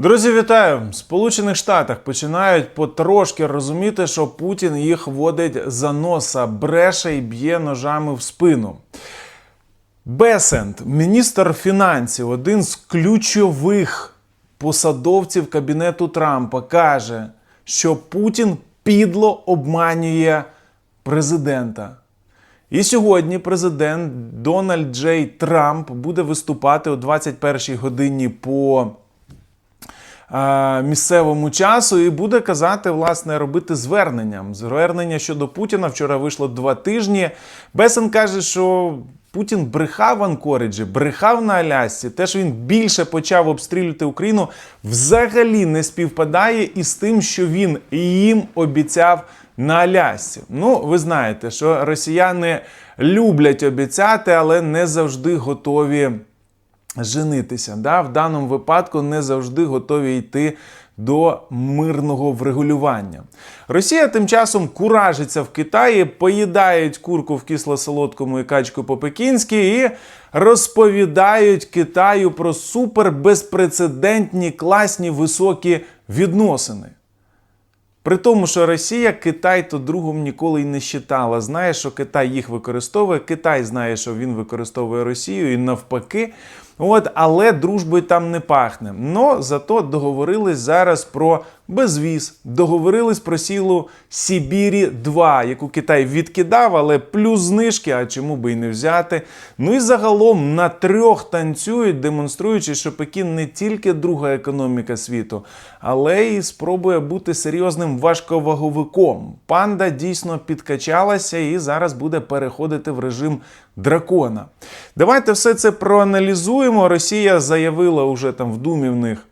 Друзі, вітаю! В Сполучених Штатах починають потрошки розуміти, що Путін їх водить за носа, бреше і б'є ножами в спину. Бесент, міністр фінансів, один з ключових посадовців кабінету Трампа, каже, що Путін підло обманює президента. І сьогодні президент Дональд Джей Трамп буде виступати о 21 годині по місцевому часу і буде казати, власне, робити звернення. Звернення щодо Путіна вчора вийшло два тижні. Бесен каже, що Путін брехав в Анкориджі, брехав на Алясці. Те, що він більше почав обстрілювати Україну, взагалі не співпадає із тим, що він їм обіцяв на Алясці. Ну, ви знаєте, що росіяни люблять обіцяти, але не завжди готові женитися. Да? В даному випадку не завжди готові йти до мирного врегулювання. Росія тим часом куражиться в Китаї, поїдають курку в кисло-солодкому і качку по-пекінськи і розповідають Китаю про супербезпрецедентні, класні, високі відносини. При тому, що Росія Китай то другом ніколи й не считала. Знає, що Китай їх використовує, Китай знає, що він використовує Росію і навпаки. От, але дружбою там не пахне. Но зато договорились зараз про безвіз, договорились про сілу Сібірі 2, яку Китай відкидав, але плюс знижки, а чому би і не взяти. Ну і загалом на трьох танцюють, демонструючи, що Пекін не тільки друга економіка світу, але й спробує бути серйозним важковаговиком. Панда дійсно підкачалася і зараз буде переходити в режим дракона. Давайте все це проаналізуємо. Росія заявила уже там в думі в них.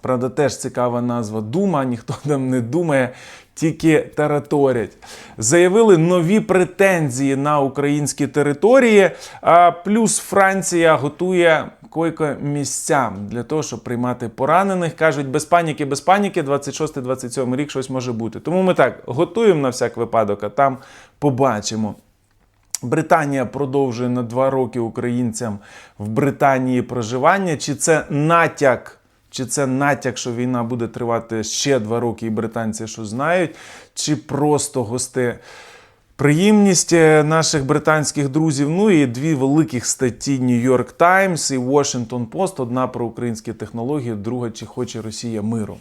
Правда, теж цікава назва Дума, ніхто там не думає, тільки тараторять. Заявили нові претензії на українські території. А плюс Франція готує койко місця для того, щоб приймати поранених. Кажуть, без паніки, без паніки, 26-27 рік щось може бути. Тому ми так готуємо на всяк випадок, а там побачимо. Британія продовжує на два роки українцям в Британії проживання. Чи це натяк? Чи це натяк, що війна буде тривати ще два роки, і британці що знають, чи просто госте приємність е, наших британських друзів? Ну і дві великих статті York Times і Washington Post. Одна про українські технології, друга чи хоче Росія миру.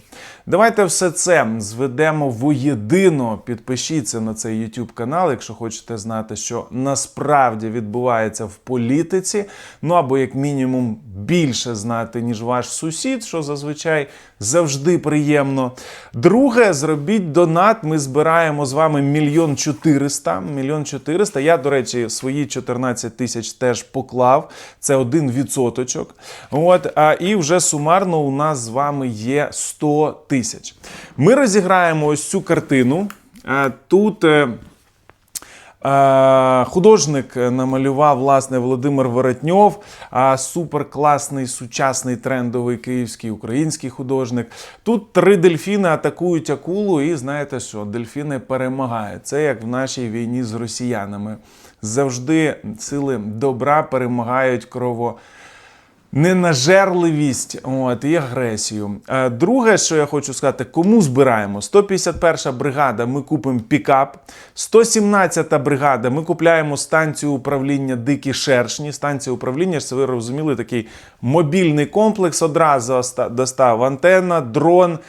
Давайте все це зведемо воєдино. Підпишіться на цей YouTube канал, якщо хочете знати, що насправді відбувається в політиці. Ну або як мінімум більше знати, ніж ваш сусід, що зазвичай завжди приємно. Друге, зробіть донат. Ми збираємо з вами мільйон чотириста. Мільйон чотириста. Я, до речі, свої 14 тисяч теж поклав. Це один відсоточок. От, а, і вже сумарно у нас з вами є 100 тисяч. Ми розіграємо ось цю картину. Тут. Е, Е, Художник намалював власне Володимир Воротньов, суперкласний сучасний трендовий київський український художник. Тут три дельфіни атакують акулу, і знаєте що? Дельфіни перемагають. Це як в нашій війні з росіянами. Завжди сили добра перемагають крово ненажерливість от, і агресію. Е, Друге, що я хочу сказати, кому збираємо? 151 бригада, ми купимо пікап. 117 бригада, ми купляємо станцію управління Дикі Шершні. Станція управління, це ви розуміли, такий мобільний комплекс. Одразу достав антенна, дрон,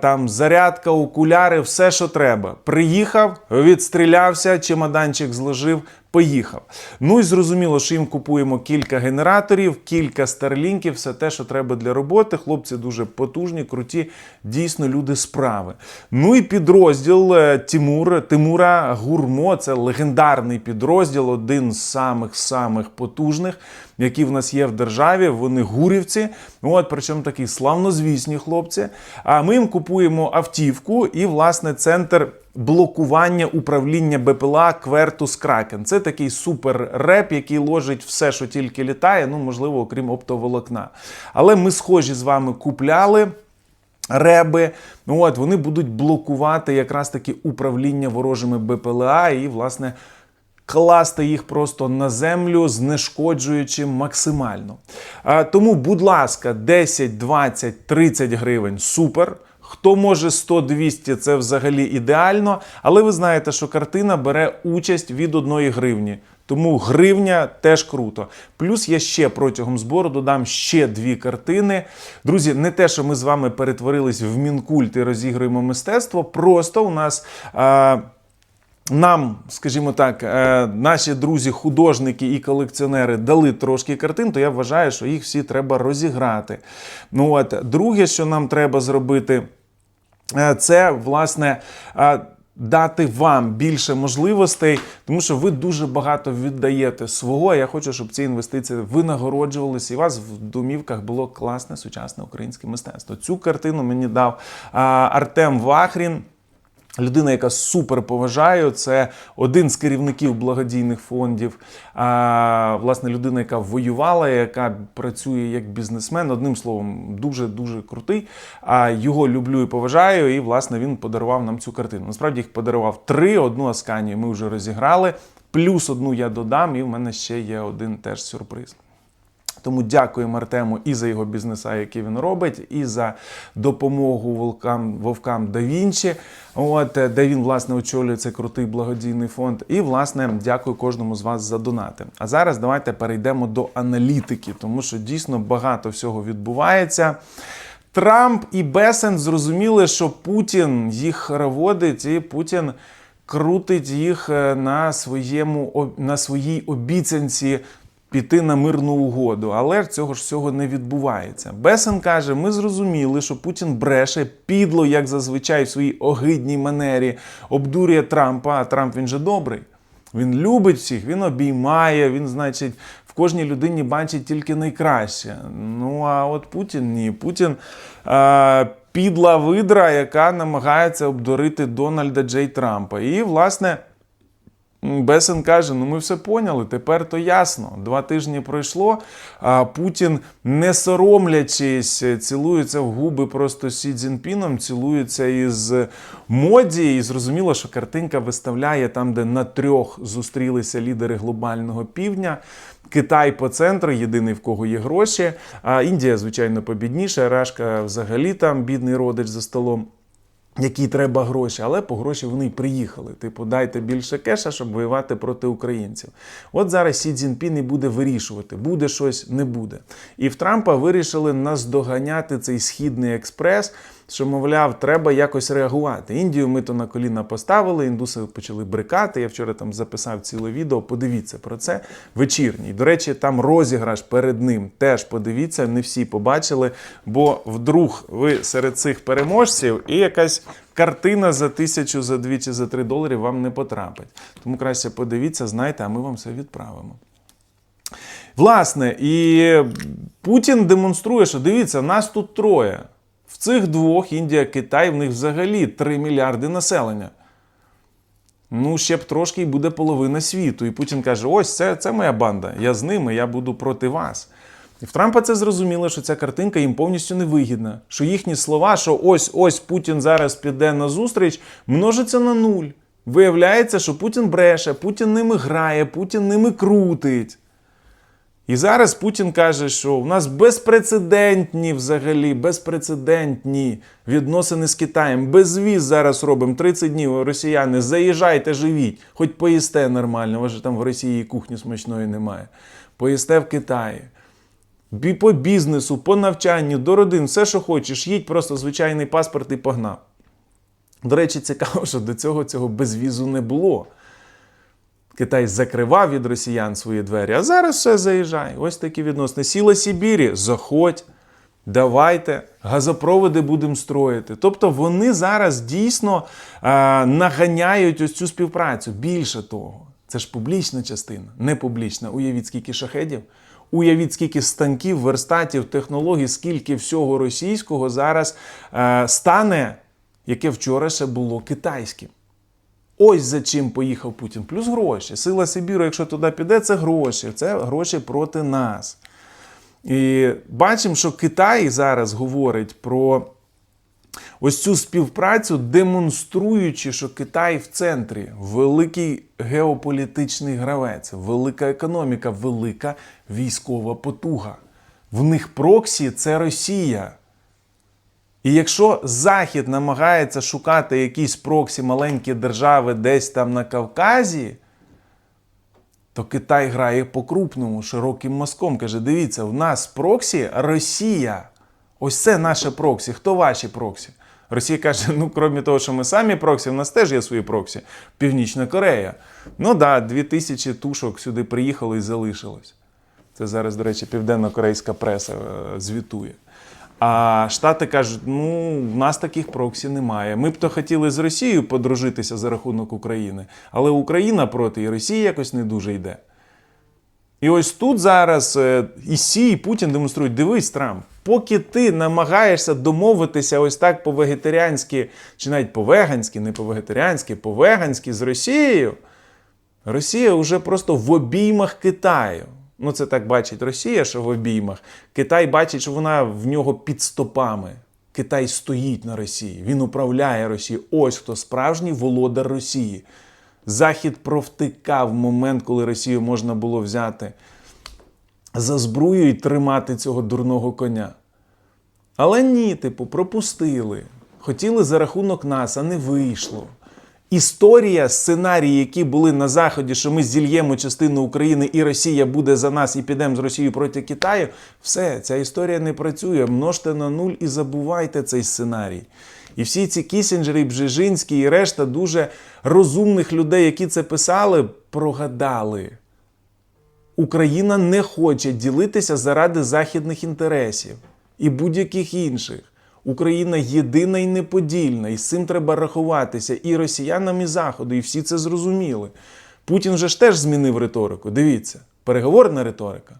там зарядка, окуляри, все, що треба. Приїхав, відстрілявся, чемоданчик зложив. Поїхав. Ну і зрозуміло, що їм купуємо кілька генераторів, кілька старлінків, все те, що треба для роботи. Хлопці дуже потужні, круті, дійсно люди справи. Ну і підрозділ е, Тимур, Тимура Гурмо це легендарний підрозділ, один з самих самих потужних, які в нас є в державі. Вони гурівці. От причому такі славнозвісні хлопці. А ми їм купуємо автівку і, власне, центр блокування управління БПЛА Квертус Кракен. Це такий супер реп, який ложить все, що тільки літає, ну можливо, окрім оптоволокна. Але ми схожі з вами купляли. Реби, от вони будуть блокувати якраз таки управління ворожими БПЛА і, власне, класти їх просто на землю, знешкоджуючи максимально. Тому, будь ласка, 10, 20, 30 гривень супер. Хто може 100-200, це взагалі ідеально. Але ви знаєте, що картина бере участь від 1 гривні. Тому гривня теж круто. Плюс я ще протягом збору додам ще дві картини. Друзі, не те, що ми з вами перетворились в мінкульт і розігруємо мистецтво. Просто у нас. А, нам, скажімо так, е, наші друзі, художники і колекціонери дали трошки картин, то я вважаю, що їх всі треба розіграти. Ну от, друге, що нам треба зробити, е, це власне. е, Дати вам більше можливостей, тому що ви дуже багато віддаєте свого. Я хочу, щоб ці інвестиції винагороджувалися, і у вас в домівках було класне сучасне українське мистецтво. Цю картину мені дав Артем Вахрін. Людина, яка супер поважаю, це один з керівників благодійних фондів. А, власне, людина, яка воювала, яка працює як бізнесмен. Одним словом, дуже дуже крутий. А його люблю і поважаю. І власне він подарував нам цю картину. Насправді їх подарував три. Одну Асканію ми вже розіграли. Плюс одну я додам, і в мене ще є один теж сюрприз. Тому дякуємо Артему і за його бізнеса, який він робить, і за допомогу волкам, вовкам да Вінчі, от, е, де він власне очолює цей крутий благодійний фонд. І, власне, дякую кожному з вас за донати. А зараз давайте перейдемо до аналітики, тому що дійсно багато всього відбувається. Трамп і Бесен зрозуміли, що Путін їх хороводить, і Путін крутить їх е, на, своєму, на своїй обіцянці піти на мирну угоду. Але цього ж всього не відбувається. Бесен каже: ми зрозуміли, що Путін бреше підло, як зазвичай в своїй огидній манері, обдурює Трампа, а Трамп він же добрий. Він любить всіх, він обіймає, він, значить, в кожній людині бачить тільки найкраще. Ну а от Путін ні. Путін е, підла видра, яка намагається обдурити Дональда Джей Трампа. І, власне. Бесен каже: ну ми все поняли, тепер то ясно. Два тижні пройшло. А Путін, не соромлячись, цілується в губи просто Сі Цзіньпіном, цілується із моді. І зрозуміло, що картинка виставляє там, де на трьох зустрілися лідери глобального півдня. Китай по центру, єдиний в кого є гроші. А Індія, звичайно, побідніша. Рашка взагалі там бідний родич за столом які треба гроші, але по гроші вони приїхали. Типу, дайте більше кеша, щоб воювати проти українців. От зараз Сі Цзіньпін і буде вирішувати, буде щось, не буде. І в Трампа вирішили наздоганяти цей східний експрес. Що, мовляв, треба якось реагувати. Індію ми то на коліна поставили, індуси почали брикати. Я вчора там записав ціле відео. Подивіться про це вечірній. До речі, там розіграш перед ним. Теж подивіться, не всі побачили. Бо вдруг ви серед цих переможців і якась картина за тисячу, за дві чи за три доларів вам не потрапить. Тому краще подивіться, знайте, а ми вам все відправимо. Власне, і Путін демонструє, що дивіться, нас тут троє. В цих двох Індія, Китай, в них взагалі 3 мільярди населення. Ну, ще б трошки і буде половина світу. І Путін каже: ось це, це моя банда. Я з ними, я буду проти вас. І в Трампа це зрозуміло, що ця картинка їм повністю невигідна. Що їхні слова, що ось ось Путін зараз піде на зустріч, множиться на нуль. Виявляється, що Путін бреше, Путін ними грає, Путін ними крутить. І зараз Путін каже, що у нас безпрецедентні взагалі, безпрецедентні відносини з Китаєм. Безвіз зараз робимо 30 днів. Росіяни, заїжджайте, живіть, хоч поїсте нормально. Ви ж там в Росії кухні смачної немає. Поїсте в Китаї. По бізнесу, по навчанню, до родин, все, що хочеш, їдь просто звичайний паспорт і погнав. До речі, цікаво, що до цього цього безвізу не було. Китай закривав від росіян свої двері, а зараз все заїжджає. Ось такі відносини. Сіла Сибірі, заходь, давайте, газопроводи будемо строїти. Тобто вони зараз дійсно а, наганяють ось цю співпрацю. Більше того, це ж публічна частина, не публічна. Уявіть, скільки шахедів, уявіть, скільки станків, верстатів, технологій, скільки всього російського зараз а, стане, яке вчора ще було китайським. Ось за чим поїхав Путін. Плюс гроші. Сила Сибіру, якщо туди піде, це гроші. Це гроші проти нас. І бачимо, що Китай зараз говорить про ось цю співпрацю, демонструючи, що Китай в центрі, великий геополітичний гравець, велика економіка, велика військова потуга. В них проксі це Росія. І якщо Захід намагається шукати якісь проксі маленькі держави десь там на Кавказі, то Китай грає по-крупному, широким мазком. Каже: дивіться, в нас проксі Росія. Ось це наше проксі. Хто ваші проксі? Росія каже: ну, крім того, що ми самі проксі, в нас теж є свої проксі. Північна Корея. Ну так, да, дві тисячі тушок сюди приїхало і залишилось. Це зараз, до речі, південно-корейська преса е, звітує. А Штати кажуть, ну, в нас таких проксі немає. Ми б то хотіли з Росією подружитися за рахунок України, але Україна проти і Росія якось не дуже йде. І ось тут зараз е, і Сі, і Путін демонструють: дивись, Трамп, поки ти намагаєшся домовитися ось так по-вегетаріанськи, чи навіть по-веганськи, не по-вегетаріанськи, по-веганськи з Росією, Росія вже просто в обіймах Китаю. Ну, це так бачить Росія, що в обіймах. Китай бачить, що вона в нього під стопами. Китай стоїть на Росії, він управляє Росією. Ось хто справжній володар Росії. Захід провтикав момент, коли Росію можна було взяти за зброю і тримати цього дурного коня. Але ні, типу, пропустили. Хотіли за рахунок нас, а не вийшло. Історія, сценарії, які були на Заході, що ми зільємо частину України і Росія буде за нас і підемо з Росією проти Китаю, все, ця історія не працює. Множте на нуль і забувайте цей сценарій. І всі ці Кісінджери, Бжежинські і решта дуже розумних людей, які це писали, прогадали. Україна не хоче ділитися заради західних інтересів і будь-яких інших. Україна єдина і неподільна, і з цим треба рахуватися і росіянам, і Заходу, і всі це зрозуміли. Путін же ж теж змінив риторику. Дивіться, переговорна риторика.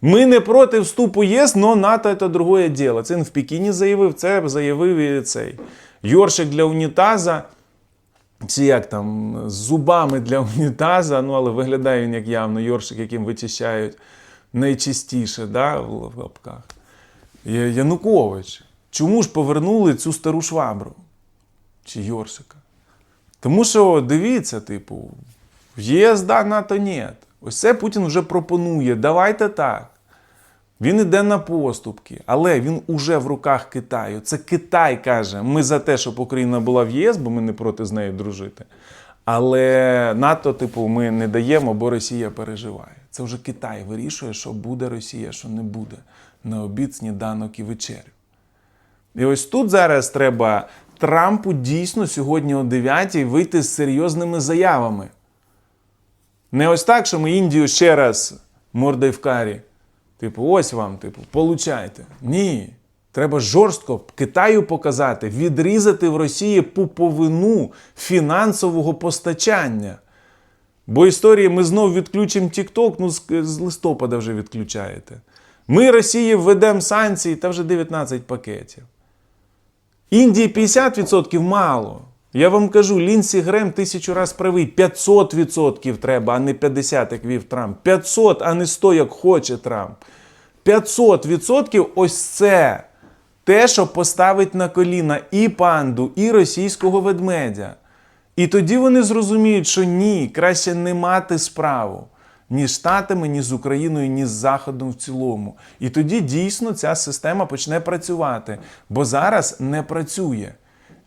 Ми не проти вступу ЄС, но НАТО це другое діло. Це він в Пекіні заявив, це заявив і цей. Йоршик для унітаза. Всі як там з зубами для унітаза, ну але виглядає він як явно йоршик, яким вичищають найчистіше да, в лапках. Янукович. Чому ж повернули цю стару швабру? Чи Йоршика? Тому що дивіться, типу, в ЄС НАТО ні. Ось це Путін вже пропонує. Давайте так. Він іде на поступки, але він уже в руках Китаю. Це Китай каже: ми за те, щоб Україна була в ЄС, бо ми не проти з нею дружити. Але НАТО, типу, ми не даємо, бо Росія переживає. Це вже Китай вирішує, що буде Росія, що не буде на обід, сніданок і вечерю. І ось тут зараз треба Трампу дійсно сьогодні о 9 вийти з серйозними заявами. Не ось так, що ми Індію ще раз мордой в карі. Типу, ось вам, типу, получайте. Ні. Треба жорстко Китаю показати, відрізати в Росії пуповину фінансового постачання. Бо історії ми знов відключимо TikTok, ну з листопада вже відключаєте. Ми Росії введемо санкції та вже 19 пакетів. Індії 50% мало. Я вам кажу, Лінсі Грем тисячу раз правий. 500% треба, а не 50, як вів Трамп. 500, а не 100, як хоче Трамп. 500% ось це те, що поставить на коліна і панду, і російського ведмедя. І тоді вони зрозуміють, що ні, краще не мати справу ні з Штатами, ні з Україною, ні з Заходом в цілому. І тоді дійсно ця система почне працювати, бо зараз не працює.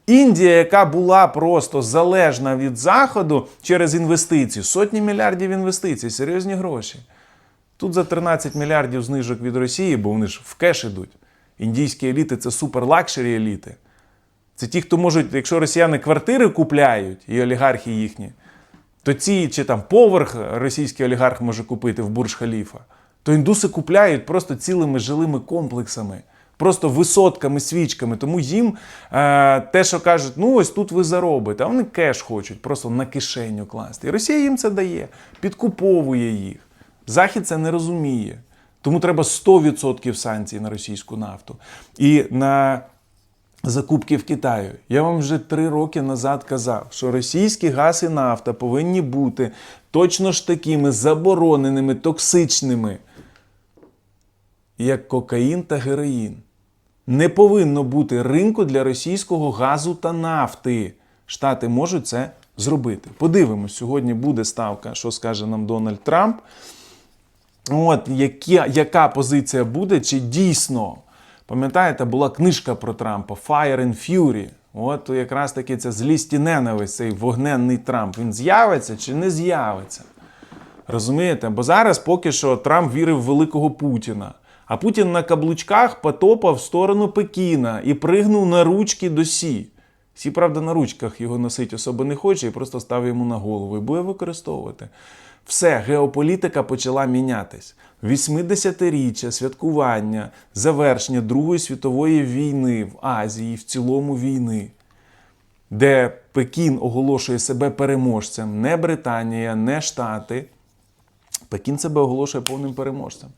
Індія, яка була просто залежна від Заходу через інвестиції, сотні мільярдів інвестицій, серйозні гроші. Тут за 13 мільярдів знижок від Росії, бо вони ж в кеш ідуть. Індійські еліти це супер лакшері еліти. Це ті, хто можуть, якщо росіяни квартири купляють, і олігархи їхні, то ці чи там поверх російський олігарх може купити в бурж халіфа, то індуси купляють просто цілими жилими комплексами, просто висотками, свічками. Тому їм е, те, що кажуть, ну ось тут ви заробите, а вони кеш хочуть, просто на кишеню класти. І Росія їм це дає, підкуповує їх. Захід це не розуміє. Тому треба 100% санкцій на російську нафту. І на закупки в Китаю. Я вам вже три роки назад казав, що російський газ і нафта повинні бути точно ж такими забороненими, токсичними, як кокаїн та героїн. Не повинно бути ринку для російського газу та нафти. Штати можуть це зробити. Подивимось, сьогодні буде ставка, що скаже нам Дональд Трамп. От які, яка позиція буде, чи дійсно, пам'ятаєте, була книжка про Трампа Fire and Fury. От якраз таки це злість і ненависть, цей вогненний Трамп. Він з'явиться чи не з'явиться? Розумієте? Бо зараз поки що Трамп вірив в великого Путіна. А Путін на каблучках потопав в сторону Пекіна і пригнув на ручки до Сі. Сі, правда, на ручках його носить особо не хоче і просто став йому на голову і буде використовувати. Все, геополітика почала мінятись. 80-річчя святкування, завершення Другої світової війни в Азії, в цілому війни, де Пекін оголошує себе переможцем, не Британія, не Штати. Пекін себе оголошує повним переможцем.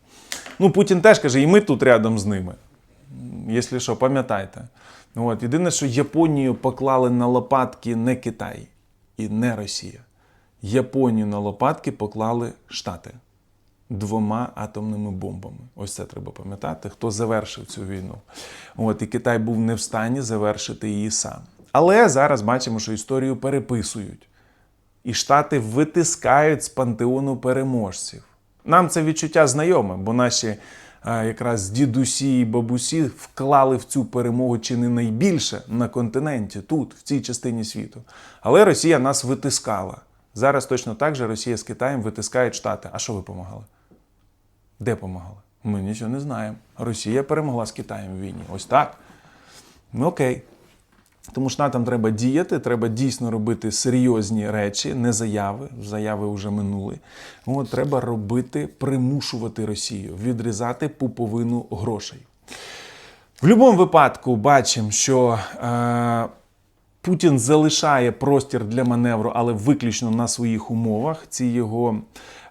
Ну, Путін теж каже, і ми тут рядом з ними. Якщо що, пам'ятайте. От, єдине, що Японію поклали на лопатки не Китай і не Росія. Японію на лопатки поклали Штати двома атомними бомбами. Ось це треба пам'ятати, хто завершив цю війну. От, і Китай був не в стані завершити її сам. Але зараз бачимо, що історію переписують. І Штати витискають з пантеону переможців. Нам це відчуття знайоме, бо наші а, якраз дідусі і бабусі вклали в цю перемогу чи не найбільше на континенті, тут, в цій частині світу. Але Росія нас витискала. Зараз точно так же Росія з Китаєм витискають Штати. А що ви допомагали? Де допомагали? Ми нічого не знаємо. Росія перемогла з Китаєм в війні. Ось так. Ну окей. Тому що штатам треба діяти, треба дійсно робити серйозні речі, не заяви. Заяви вже минули. От, треба робити, примушувати Росію, відрізати пуповину грошей. В будь-якому випадку бачимо, що е, Путін залишає простір для маневру, але виключно на своїх умовах. Ці його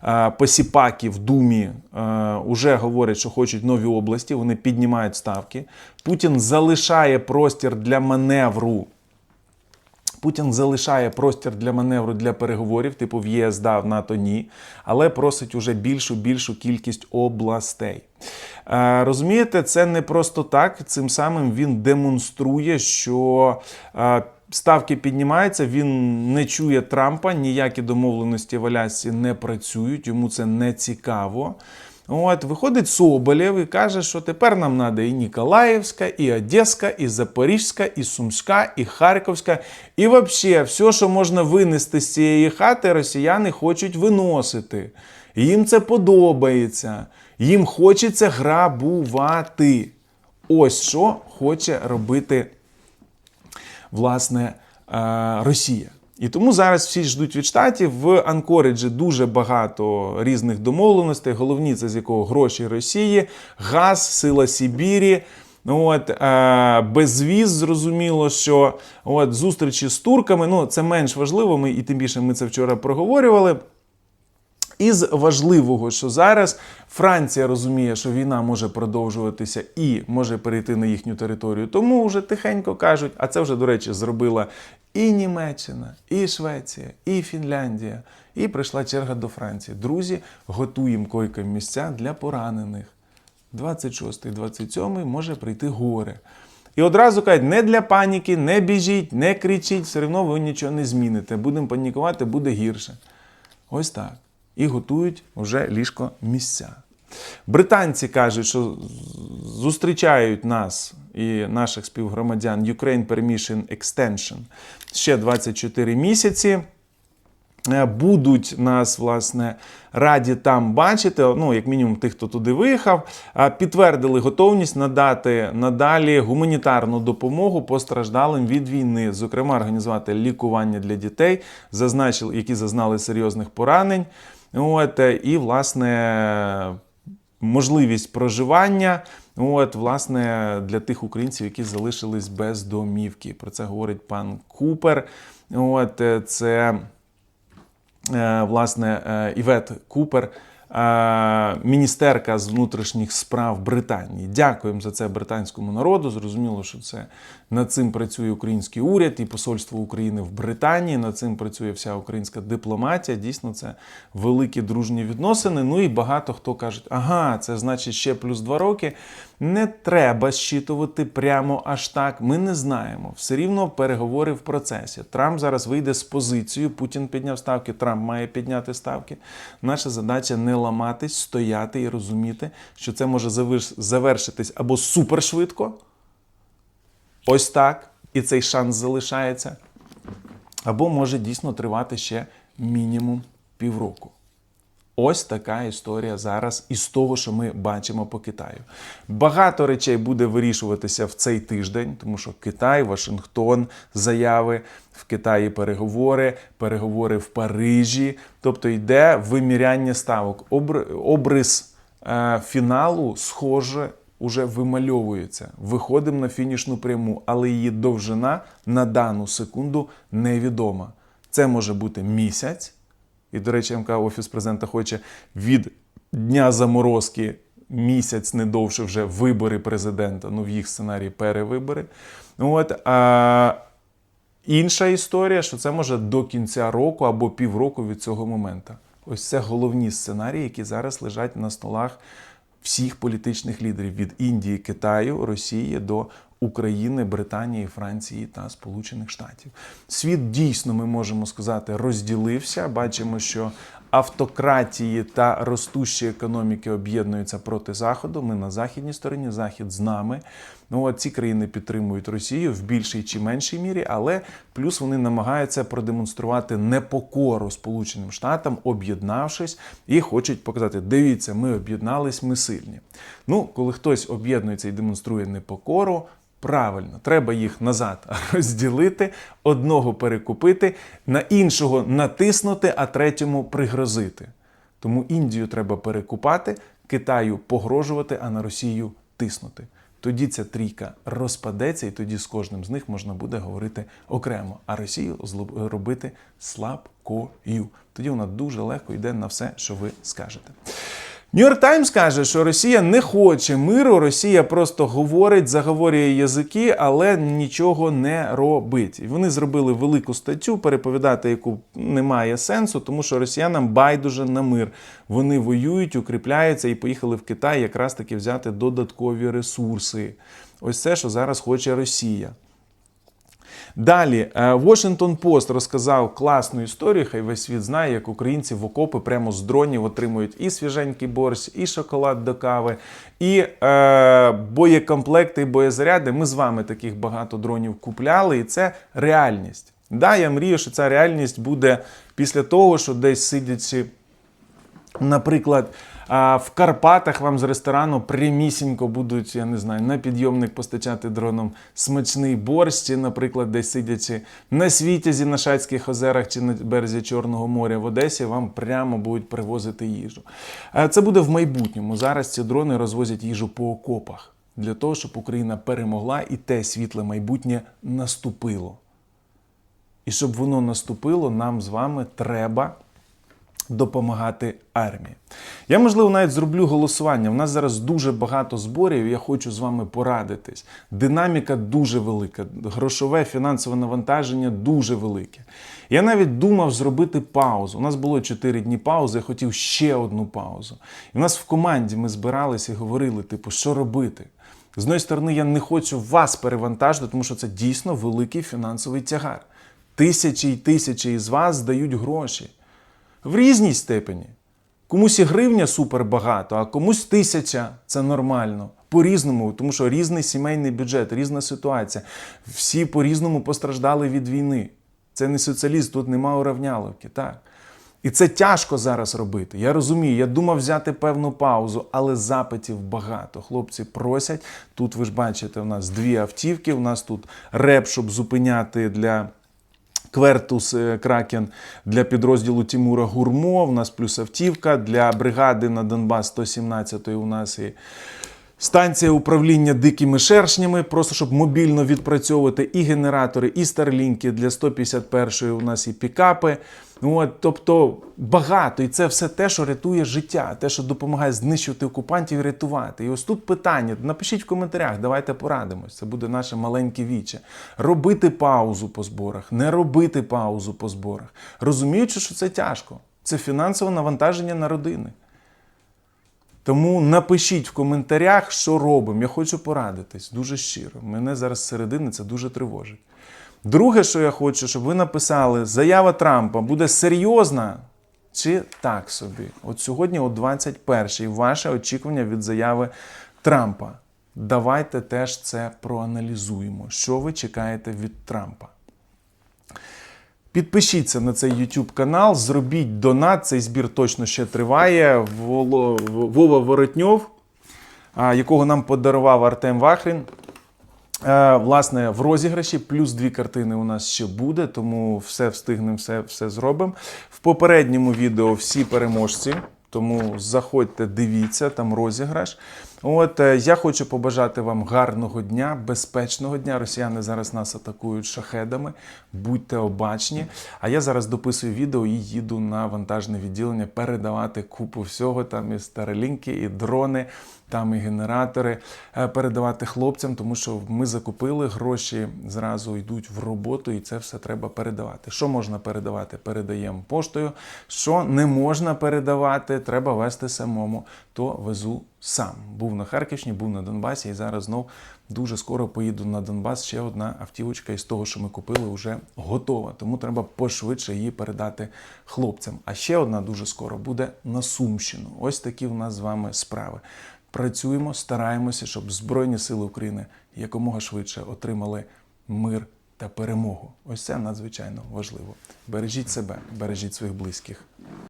е, посіпаки в Думі е, вже говорять, що хочуть нові області, вони піднімають ставки. Путін залишає простір для маневру. Путін залишає простір для маневру для переговорів, типу в ЄС да, в НАТО ні, але просить уже більшу більшу кількість областей. Е, розумієте, це не просто так. Цим самим він демонструє, що е, ставки піднімаються. Він не чує Трампа, ніякі домовленості в Алясці не працюють, йому це не цікаво. От, виходить Соболєв і каже, що тепер нам треба і Ніколаївська, і Одеська, і Запорізька, і Сумська, і Харківська. І взагалі, все, що можна винести з цієї хати, росіяни хочуть виносити. Їм це подобається. Їм хочеться грабувати. Ось що хоче робити власне е, Росія. І тому зараз всі ждуть від штатів в Анкориджі дуже багато різних домовленостей. Головні це з якого гроші Росії, газ, сила Сибірі. От, е, безвіз, зрозуміло, що от, зустрічі з турками, ну це менш важливо, ми, і тим більше ми це вчора проговорювали. Із важливого, що зараз Франція розуміє, що війна може продовжуватися і може перейти на їхню територію. Тому вже тихенько кажуть, а це вже, до речі, зробила і Німеччина, і Швеція, і Фінляндія. І прийшла черга до Франції. Друзі, готуємо койко місця для поранених. 26-й, 27-й може прийти горе. І одразу кажуть, не для паніки, не біжіть, не кричіть, все одно ви нічого не зміните. Будемо панікувати, буде гірше. Ось так. І готують вже ліжко місця. Британці кажуть, що зустрічають нас і наших співгромадян Ukraine Permission Extension ще 24 місяці. Е, Будуть нас, власне, раді там бачити, ну, як мінімум, тих, хто туди виїхав, підтвердили готовність надати надалі гуманітарну допомогу постраждалим від війни, зокрема, організувати лікування для дітей, зазначили, які зазнали серйозних поранень. От, е, і, власне, можливість проживання. От, власне, для тих українців, які залишились без домівки. Про це говорить пан Купер. От, е, це, е, власне, Івет Купер, міністерка з внутрішніх справ Британії. Дякуємо за це британському народу. Зрозуміло, що це над цим працює український уряд і посольство України в Британії. Над цим працює вся українська дипломатія. Дійсно, це великі дружні відносини. Ну і багато хто каже, ага, це значить ще плюс два роки. Не треба щитувати прямо аж так. Ми не знаємо. Все рівно переговори в процесі. Трамп зараз вийде з позицією. Путін підняв ставки. Трамп має підняти ставки. Наша задача не ламатись, стояти і розуміти, що це може завершитись або супершвидко. Ось так, і цей шанс залишається. Або може дійсно тривати ще мінімум півроку. Ось така історія зараз із того, що ми бачимо по Китаю. Багато речей буде вирішуватися в цей тиждень, тому що Китай, Вашингтон, заяви в Китаї переговори, переговори в Парижі. Тобто йде виміряння ставок. Обр- Обрис е, фіналу, схоже, уже вимальовується. Виходимо на фінішну пряму, але її довжина на дану секунду невідома. Це може бути місяць. І, до речі, МК Офіс президента хоче від дня заморозки місяць не довше вже вибори президента. Ну, в їх сценарії перевибори. От, а інша історія, що це може до кінця року або півроку від цього моменту. Ось це головні сценарії, які зараз лежать на столах всіх політичних лідерів від Індії, Китаю, Росії до України, Британії, Франції та Сполучених Штатів. Світ дійсно, ми можемо сказати, розділився. Бачимо, що автократії та ростущі економіки об'єднуються проти Заходу. Ми на західній стороні, Захід з нами. Ну, от ці країни підтримують Росію в більшій чи меншій мірі, але плюс вони намагаються продемонструвати непокору Сполученим Штатам, об'єднавшись, і хочуть показати: дивіться, ми об'єднались, ми сильні. Ну, коли хтось об'єднується і демонструє непокору. Правильно, треба їх назад розділити, одного перекупити, на іншого натиснути, а третьому пригрозити. Тому Індію треба перекупати, Китаю погрожувати, а на Росію тиснути. Тоді ця трійка розпадеться, і тоді з кожним з них можна буде говорити окремо, а Росію робити слабкою. Тоді вона дуже легко йде на все, що ви скажете. Нью-Йорк Таймс каже, що Росія не хоче миру, Росія просто говорить, заговорює язики, але нічого не робить. І вони зробили велику статтю, переповідати, яку немає сенсу, тому що росіянам байдуже на мир. Вони воюють, укріпляються і поїхали в Китай якраз таки взяти додаткові ресурси. Ось це, що зараз хоче Росія. Далі е, Washington Post розказав класну історію. Хай весь світ знає, як українці в окопи прямо з дронів отримують і свіженький борщ, і шоколад до кави, і е, боєкомплекти, і боєзаряди. Ми з вами таких багато дронів купляли, і це реальність. Да, я мрію, що ця реальність буде після того, що десь сидячи Наприклад, в Карпатах вам з ресторану прямісінько будуть, я не знаю, на підйомник постачати дроном смачний борщ, наприклад, десь сидячи на світязі на Шацьких озерах чи на березі Чорного моря в Одесі, вам прямо будуть привозити їжу. Це буде в майбутньому. Зараз ці дрони розвозять їжу по окопах для того, щоб Україна перемогла і те світле майбутнє наступило. І щоб воно наступило, нам з вами треба допомагати армії. Я, можливо, навіть зроблю голосування. У нас зараз дуже багато зборів, і я хочу з вами порадитись. Динаміка дуже велика, грошове фінансове навантаження дуже велике. Я навіть думав зробити паузу. У нас було 4 дні паузи, я хотів ще одну паузу. І в нас в команді ми збиралися і говорили, типу, що робити. З однієї сторони, я не хочу вас перевантажити, тому що це дійсно великий фінансовий тягар. Тисячі й тисячі із вас здають гроші в різній степені. Комусь і гривня супер багато, а комусь тисяча це нормально. По-різному, тому що різний сімейний бюджет, різна ситуація. Всі по-різному постраждали від війни. Це не соціалізм, тут нема уравняловки. Так. І це тяжко зараз робити. Я розумію, я думав взяти певну паузу, але запитів багато. Хлопці просять. Тут ви ж бачите, у нас дві автівки, у нас тут реп, щоб зупиняти для. Квертус е, Кракен для підрозділу Тімура Гурмо. У нас плюс автівка для бригади на Донбас 117 у нас і станція управління дикими шершнями, просто щоб мобільно відпрацьовувати і генератори, і старлінки для 151-ї у нас і пікапи. Ну, от, тобто багато, і це все те, що рятує життя, те, що допомагає знищувати окупантів і рятувати. І ось тут питання. Напишіть в коментарях, давайте порадимось. Це буде наше маленьке віче. Робити паузу по зборах, не робити паузу по зборах. Розуміючи, що це тяжко. Це фінансове навантаження на родини. Тому напишіть в коментарях, що робимо. Я хочу порадитись дуже щиро. Мене зараз середини це дуже тривожить. Друге, що я хочу, щоб ви написали, заява Трампа буде серйозна чи так собі? От сьогодні, о 21-й, ваше очікування від заяви Трампа. Давайте теж це проаналізуємо. Що ви чекаєте від Трампа? Підпишіться на цей YouTube канал, зробіть донат. Цей збір точно ще триває. Вова Воротньов, якого нам подарував Артем Вахрін. Е, Власне, в розіграші плюс дві картини у нас ще буде, тому все встигнемо, все, все зробимо. В попередньому відео всі переможці, тому заходьте, дивіться, там розіграш. От е, я хочу побажати вам гарного дня, безпечного дня. Росіяни зараз нас атакують шахедами. Будьте обачні. А я зараз дописую відео і їду на вантажне відділення передавати купу всього. Там і старелінки, і дрони, там і генератори е, передавати хлопцям, тому що ми закупили гроші, зразу йдуть в роботу, і це все треба передавати. Що можна передавати? Передаємо поштою. Що не можна передавати, треба вести самому, то везу сам. Був на Харківщині, був на Донбасі, і зараз знов дуже скоро поїду на Донбас. Ще одна автівочка із того, що ми купили, вже готова. Тому треба пошвидше її передати хлопцям. А ще одна дуже скоро буде на Сумщину. Ось такі в нас з вами справи. Працюємо, стараємося, щоб Збройні Сили України якомога швидше отримали мир та перемогу. Ось це надзвичайно важливо. Бережіть себе, бережіть своїх близьких.